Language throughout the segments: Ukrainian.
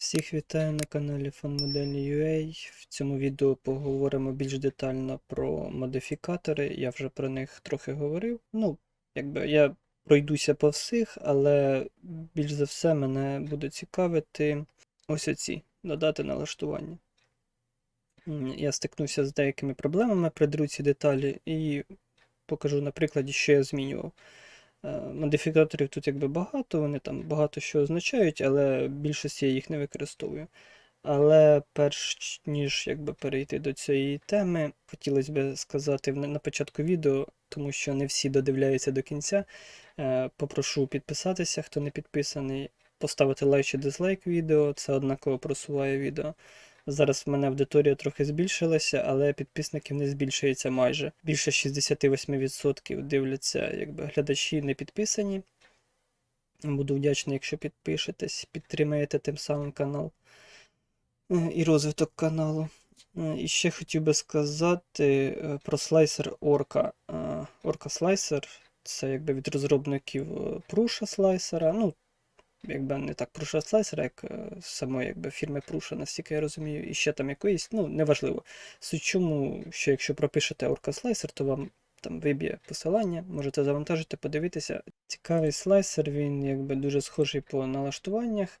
Всіх вітаю на каналі FanModel.ua. В цьому відео поговоримо більш детально про модифікатори. Я вже про них трохи говорив. Ну, якби я пройдуся по всіх, але більш за все мене буде цікавити ось оці додати налаштування. Я стикнувся з деякими проблемами при друці деталі і покажу на прикладі, що я змінював. Е, Модифікаторів тут якби багато, вони там багато що означають, але більшості я їх не використовую. Але перш ніж якби перейти до цієї теми, хотілося б сказати на початку відео, тому що не всі додивляються до кінця. е, Попрошу підписатися, хто не підписаний, поставити лайк чи дизлайк відео, це однаково просуває відео. Зараз в мене аудиторія трохи збільшилася, але підписників не збільшується майже. Більше 68% дивляться, якби глядачі не підписані. Буду вдячний, якщо підпишетесь, підтримаєте тим самим канал е, і розвиток каналу. Е, І ще хотів би сказати е, про слайсер. Е, Orca Slicer це якби від розробників Prusa слайсера. Ну, якби не так Prusa слайсера, як самої якби, фірми Prusa, настільки я розумію, і ще там якоїсь, ну, неважливо. Суть чому, що якщо пропишете Orca Slicer, то вам там виб'є посилання, можете завантажити, подивитися. Цікавий слайсер, він якби дуже схожий по налаштуваннях,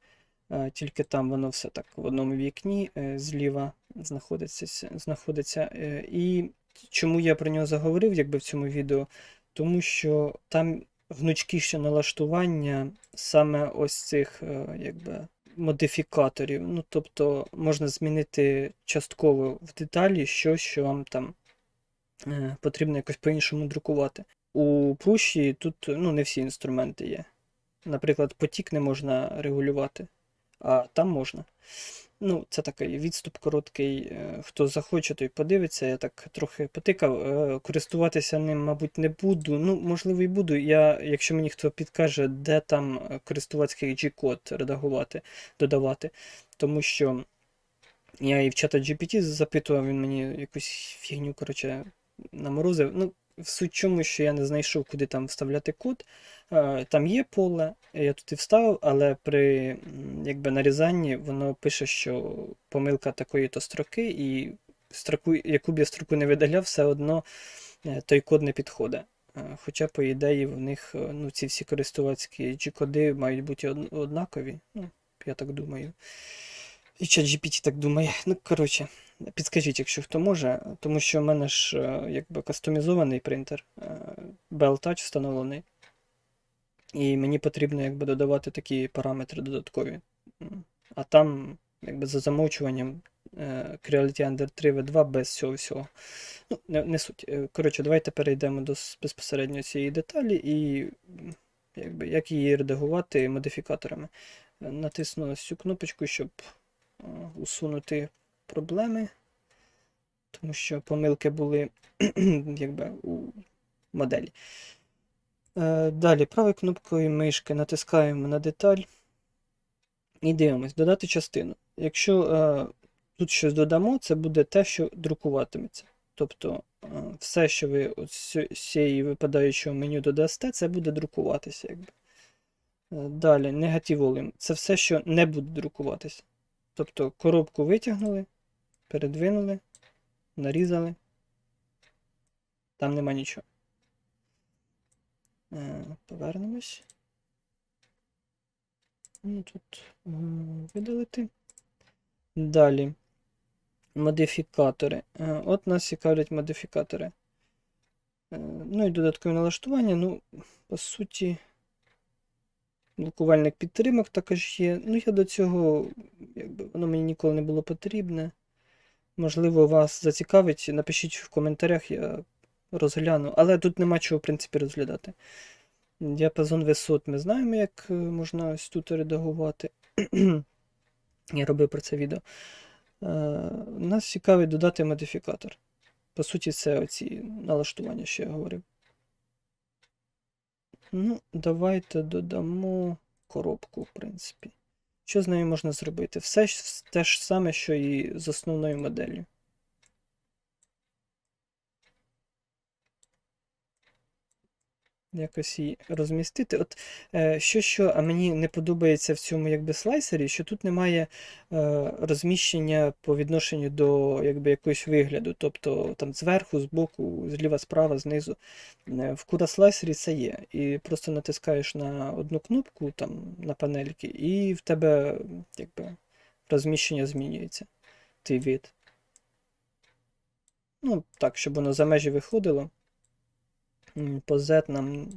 е, тільки там воно все так в одному вікні е, зліва знаходиться. знаходиться. е, І чому я про нього заговорив, якби в цьому відео? Тому що там гнучкіше налаштування саме ось цих е, якби, модифікаторів. Ну, тобто можна змінити частково в деталі щось, що вам там е, потрібно якось по-іншому друкувати. У Пруші тут ну, не всі інструменти є. Наприклад, потік не можна регулювати, а там можна. Ну, це такий відступ короткий. е, Хто захоче, той подивиться. Я так трохи потикав. Е, Користуватися ним, мабуть, не буду. Ну, можливо, і буду. Я, якщо мені хто підкаже, де там е, користувацький G-код редагувати, додавати. Тому що я і в чата GPT запитував, він мені якусь фігню, коротше, наморозив. Ну, в суть чому, що я не знайшов, куди там вставляти код. Е, Там є поле, я тут і вставив, але при якби, нарізанні воно пише, що помилка такої-то строки, і строку, яку б я строку не видаляв, все одно е, той код не підходить. Е, Хоча, по ідеї, в них ну, ці всі користувацькі G-коди мають бути однакові. Ну, я так думаю. І чат GPT так думає. Ну, коротше, підскажіть, якщо хто може, тому що в мене ж е, якби кастомізований принтер, е, Bell Touch встановлений. І мені потрібно якби додавати такі параметри додаткові. А там, якби за замовчуванням, е, Creality Under 3 V2 без цього всього. Ну, не, не суть. Коротше, давайте перейдемо до безпосередньо цієї деталі і якби, як її редагувати модифікаторами. Натисну ось цю кнопочку, щоб усунути проблеми, тому що помилки були якби, у моделі. Е, Далі правою кнопкою мишки натискаємо на деталь і дивимось, додати частину. Якщо е, тут щось додамо, це буде те, що друкуватиметься. Тобто е, все, що ви з цієї випадаючого меню додасте, це буде друкуватися. Якби. Далі, негатив volume. Це все, що не буде друкуватися. Тобто коробку витягнули, передвинули, нарізали. Там нема нічого. Е, Повернемось. Ну, Тут е, видалити. Далі. Модифікатори. Е, От нас цікавлять модифікатори. Ну і додаткові налаштування. Ну, по суті, блокувальник підтримок також є. Ну, я до цього, якби воно мені ніколи не було потрібне. Можливо, вас зацікавить. Напишіть в коментарях, я розгляну. Але тут нема чого, в принципі, розглядати. Діапазон висот ми знаємо, як е, можна ось тут редагувати. Я робив про це відео. Е, Нас цікавить додати модифікатор. По суті, це оці налаштування, що я говорив. Ну, давайте додамо коробку, в принципі. Що з нею можна зробити? Все те ж саме, що і з основною моделлю. Якось її розмістити. От е, що що, а мені не подобається в цьому якби слайсері, що тут немає е, розміщення по відношенню до якби якогось вигляду, тобто там зверху, збоку, зліва, справа, знизу. Е, В CUDA слайсері це є. І просто натискаєш на одну кнопку там на панельки, і в тебе якби розміщення змінюється. Твій вид. Ну, так, щоб воно за межі виходило. По Z нам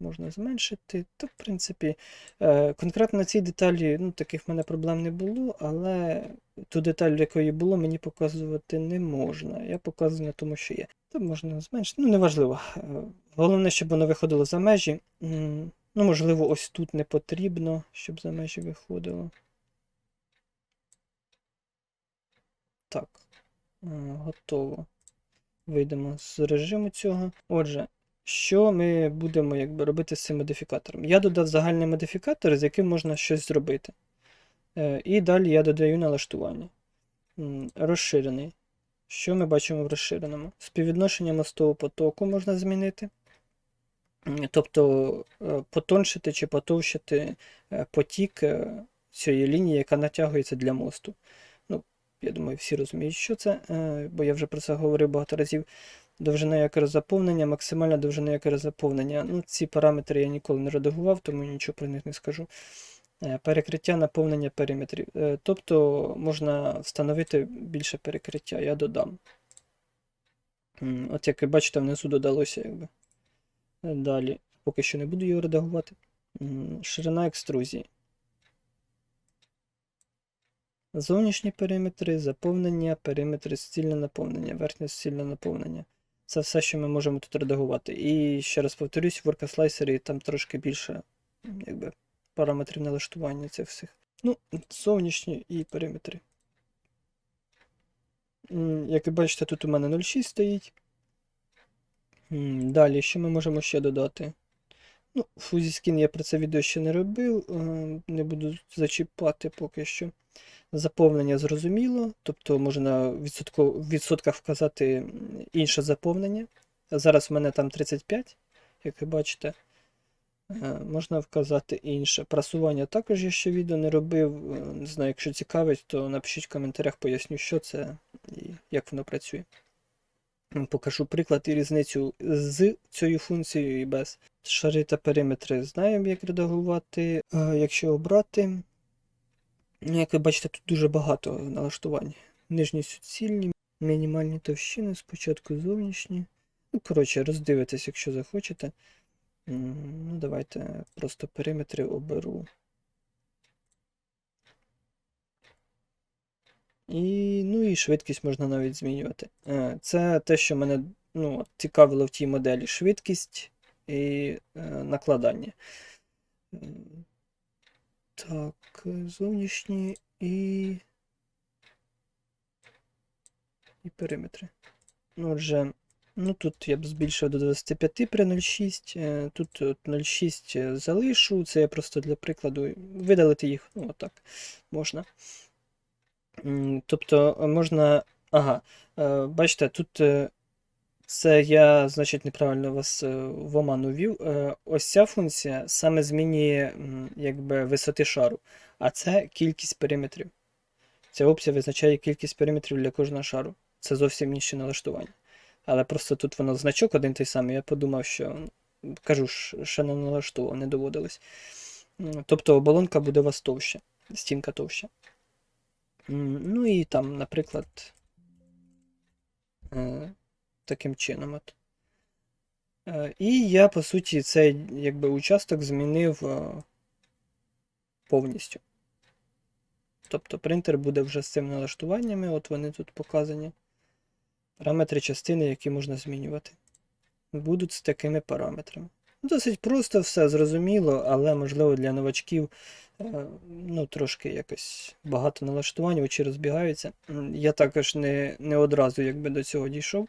можна зменшити. То, в принципі, е, конкретно на цій деталі ну, таких в мене проблем не було, але ту деталь, якої було, мені показувати не можна. Я показую на тому, що є. То можна зменшити. Ну, неважливо. Е, Головне, щоб воно виходило за межі. Ну, можливо, ось тут не потрібно, щоб за межі виходило. Так, е, готово. Вийдемо з режиму цього. Отже, що ми будемо якби, робити з цим модифікатором? Я додав загальний модифікатор, з яким можна щось зробити. Е, І далі я додаю налаштування. Розширений. Що ми бачимо в розширеному? Співвідношення мостового потоку можна змінити. Тобто е, потоншити чи потовщити е, потік цієї лінії, яка натягується для мосту. Ну, я думаю, всі розуміють, що це, бо я вже про це говорив багато разів. Довжина якора заповнення, максимальна довжина якора заповнення. Ну, ці параметри я ніколи не редагував, тому нічого про них не скажу. Е, Перекриття наповнення периметрів. Е, Тобто можна встановити більше перекриття, я додам. От як ви бачите, внизу додалося якби. Е, Далі, поки що не буду його редагувати. Ширина екструзії. Зовнішні периметри, заповнення, периметри суцільне наповнення, верхнє суцільне наповнення. Це все, що ми можемо тут редагувати. І ще раз повторюсь, в WorkaSlicer там трошки більше якби, параметрів налаштування цих всіх. Ну, зовнішні і периметри. Як ви бачите, тут у мене 0,6 стоїть. Далі, що ми можемо ще додати? Ну, Fuzzy я про це відео ще не робив, е, не буду зачіпати поки що. Заповнення зрозуміло, тобто можна в відсотках вказати інше заповнення. Зараз в мене там 35, як ви бачите. Е, Можна вказати інше. Прасування також я ще відео не робив. Е, Не знаю, якщо цікавить, то напишіть в коментарях, поясню, що це і як воно працює. Покажу приклад і різницю з цією функцією і без. Шари та периметри знаємо, як редагувати. Е, Якщо обрати, як ви бачите, тут дуже багато налаштувань. Нижні суцільні, мінімальні товщини, спочатку зовнішні. Ну, коротше, роздивитесь, якщо захочете. Ну, давайте просто периметри оберу. І, ну і швидкість можна навіть змінювати. Е, Це те, що мене ну, цікавило в тій моделі. Швидкість і е, накладання. Так, е, зовнішні і. І периметри. Ну, отже, ну тут я б збільшив до 25 при 0,6. е, Тут от 0,6 е, залишу. Це я просто для прикладу. Видалити їх, ну, отак можна. Тобто можна. Ага, бачите, тут це я, значить, неправильно вас е, в оману ввів. Е, Ось ця функція саме змінює якби, висоти шару, а це кількість периметрів. Ця опція визначає кількість периметрів для кожного шару. Це зовсім інше налаштування. Але просто тут воно значок один той самий. Я подумав, що кажу ще не налаштовував, не доводилось. Тобто оболонка буде у вас товща, стінка товща. Ну і там, наприклад, е, таким чином. От. Е, І я, по суті, цей якби, участок змінив е, повністю. Тобто принтер буде вже з цими налаштуваннями, от вони тут показані. Параметри частини, які можна змінювати. Будуть з такими параметрами. Досить просто все зрозуміло, але можливо для новачків е, ну, трошки якось багато налаштувань, очі розбігаються. Я також не, не одразу якби до цього дійшов.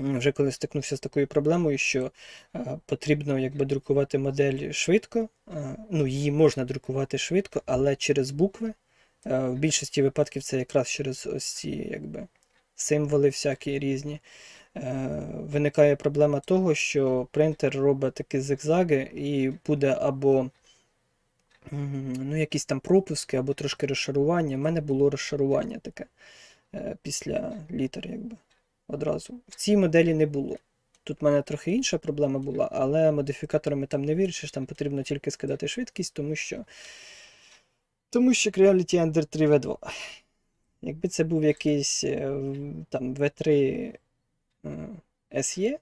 Вже коли стикнувся з такою проблемою, що е, потрібно якби друкувати модель швидко. Е, ну, її можна друкувати швидко, але через букви. Е, в більшості випадків це якраз через ось ці якби, символи всякі різні. виникає проблема того, що принтер робить такі зигзаги і буде або ну, якісь там пропуски, або трошки розшарування. У мене було розшарування таке після літер, якби одразу. В цій моделі не було. Тут в мене трохи інша проблема була, але модифікаторами там не вирішиш, там потрібно тільки скидати швидкість, тому що. Тому що Creality Ender 3 V2. Якби це був якийсь е, там V3 е, SE,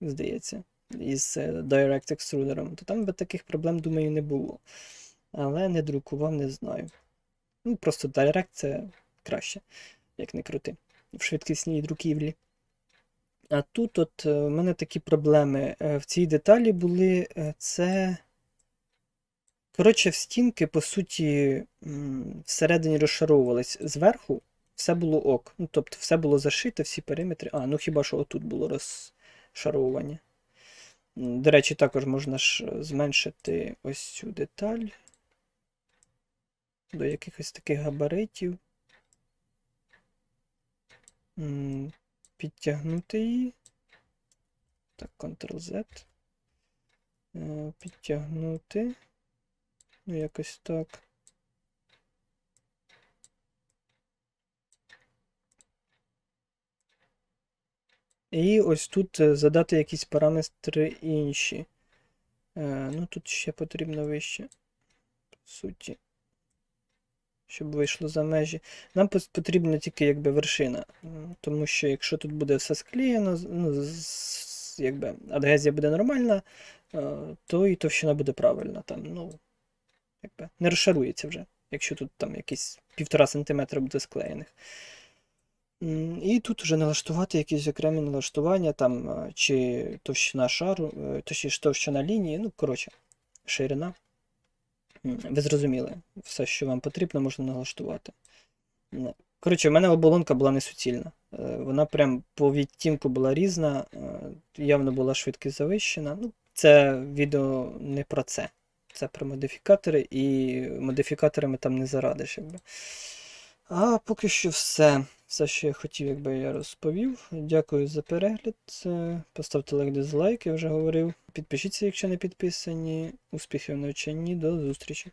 здається, із е, Direct Extruder, то там би таких проблем, думаю, не було. Але не друкував, не знаю. Ну, просто Direct це краще, як не крути, в швидкісній друківлі. А тут от е, в мене такі проблеми. Е, В цій деталі були е, це. Коротше, в стінки, по суті, всередині розшаровувались. Зверху все було ок. Ну, тобто все було зашите, всі периметри. А, ну хіба що отут було розшаровування. До речі, також можна ж зменшити ось цю деталь до якихось таких габаритів. Підтягнути її. Так, Ctrl-Z. Е, Підтягнути. Ну, якось так. І ось тут е, задати якісь параметри інші. Е, ну, тут ще потрібно вище. По суті. Щоб вийшло за межі. Нам потрібна тільки якби вершина. Тому що якщо тут буде все склеєно, ну, якби адгезія буде нормальна, е, то і товщина буде правильна. Там, ну, якби не розшарується вже, якщо тут там якісь півтора сантиметра буде склеєних. І тут вже налаштувати якісь окремі налаштування, там, е, чи товщина шару, е, точніше товщина лінії, ну, коротше, ширина. Ви зрозуміли, все, що вам потрібно, можна налаштувати. Коротше, в мене оболонка була не суцільна. Е, Вона прям по відтінку була різна, е, явно була швидкість завищена. Ну, це відео не про це. Це про модифікатори, і модифікаторами там не зарадиш, якби. А поки що все. Все, що я хотів, якби я розповів. Дякую за перегляд. Поставте лайк, дизлайк, я вже говорив. Підпишіться, якщо не підписані. Успіхів в навчанні. До зустрічі!